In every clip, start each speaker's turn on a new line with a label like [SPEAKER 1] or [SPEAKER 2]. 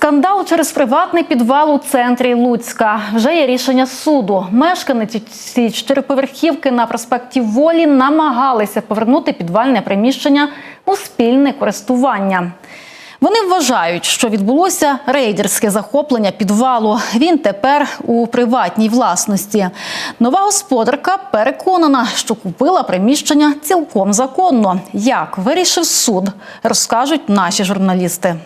[SPEAKER 1] Скандал через приватний підвал у центрі Луцька. Вже є рішення суду. Мешканці цієї чотириповерхівки на проспекті Волі намагалися повернути підвальне приміщення у спільне користування. Вони вважають, що відбулося рейдерське захоплення підвалу. Він тепер у приватній власності. Нова господарка переконана, що купила приміщення цілком законно. Як вирішив суд, розкажуть наші журналісти.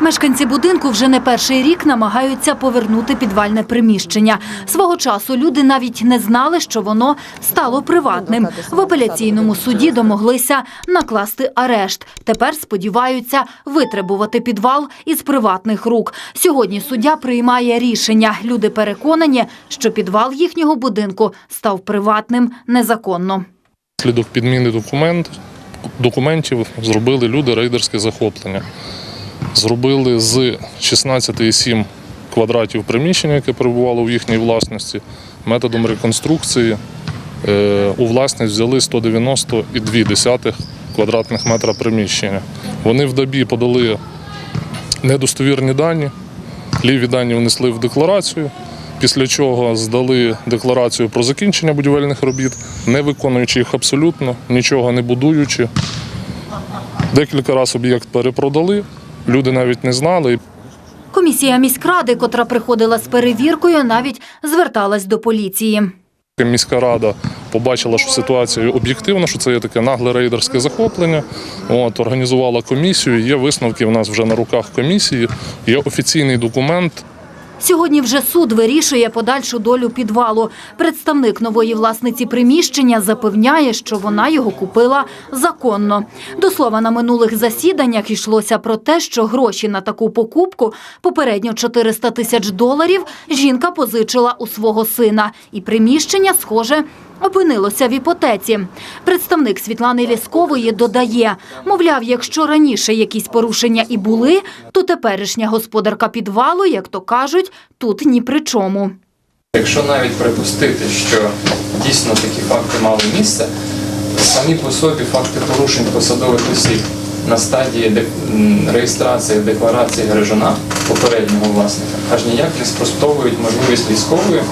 [SPEAKER 2] Мешканці будинку вже не перший рік намагаються повернути підвальне приміщення. Свого часу люди навіть не знали, що воно стало приватним. В апеляційному суді домоглися накласти арешт. Тепер сподіваються витребувати підвал із приватних рук. Сьогодні суддя приймає рішення. Люди переконані, що підвал їхнього будинку став приватним незаконно.
[SPEAKER 3] Слідок підміни документ, документів зробили люди рейдерське захоплення. Зробили з 16,7 квадратів приміщення, яке перебувало в їхній власності, методом реконструкції е, у власність взяли 190,2 квадратних метра приміщення. Вони в добі подали недостовірні дані, ліві дані внесли в декларацію, після чого здали декларацію про закінчення будівельних робіт, не виконуючи їх абсолютно, нічого не будуючи. Декілька разів об'єкт перепродали, люди навіть не знали.
[SPEAKER 2] Комісія міськради, котра приходила з перевіркою, навіть зверталась до поліції.
[SPEAKER 3] Міська рада побачила, що ситуація об'єктивна, що це є таке нагле рейдерське захоплення. От, організувала комісію. Є висновки в нас вже на руках комісії. Є офіційний документ
[SPEAKER 2] Сьогодні вже суд вирішує подальшу долю підвалу. Представник нової власниці приміщення запевняє, що вона його купила законно. До слова, на минулих засіданнях йшлося про те, що гроші на таку покупку, попередньо 400 тисяч доларів, жінка позичила у свого сина. І приміщення, схоже, опинилося в іпотеці. Представник Світлани Ліскової додає, мовляв, якщо раніше якісь порушення і були, то теперішня господарка підвалу, як то кажуть, тут ні при чому.
[SPEAKER 4] Якщо навіть припустити, що дійсно такі факти мали місце, самі по собі факти порушень посадових осіб на стадії реєстрації декларації гражана попереднього власника аж ніяк не спростовують можливість військової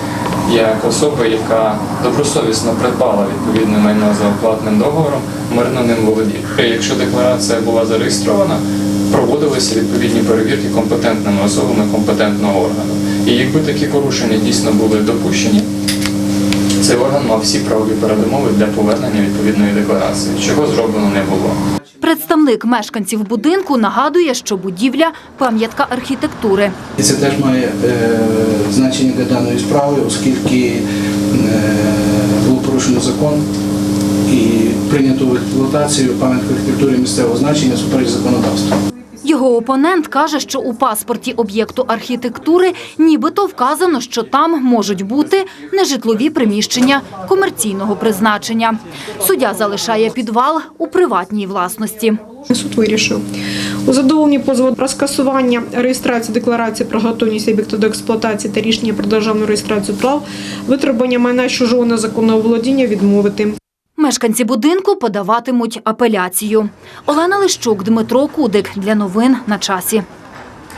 [SPEAKER 4] як особи, яка добросовісно придбала відповідне майно за оплатним договором, мирно ним володіє. Якщо декларація була зареєстрована, проводилися відповідні перевірки компетентними особами компетентного органу. І якби такі порушення дійсно були допущені, цей орган мав всі правові передумови для повернення відповідної декларації, чого зроблено не було.
[SPEAKER 2] Представник мешканців будинку нагадує, що будівля – пам'ятка архітектури.
[SPEAKER 5] Це теж має е, значення для даної справи, оскільки е, було порушено закон і прийнято в експлуатацію пам'ятку архітектури місцевого значення супереч законодавству.
[SPEAKER 2] Його опонент каже, що у паспорті об'єкту архітектури нібито вказано, що там можуть бути нежитлові приміщення комерційного призначення. Суддя залишає підвал у приватній власності.
[SPEAKER 6] Суд вирішив у задоволенні позову про скасування реєстрації декларації про готовність об'єкту до експлуатації та рішення про державну реєстрацію прав, витребування майна чужого незаконного володіння відмовити.
[SPEAKER 2] Мешканці будинку подаватимуть апеляцію. Олена Лищук, Дмитро Кудик. Для новин на часі.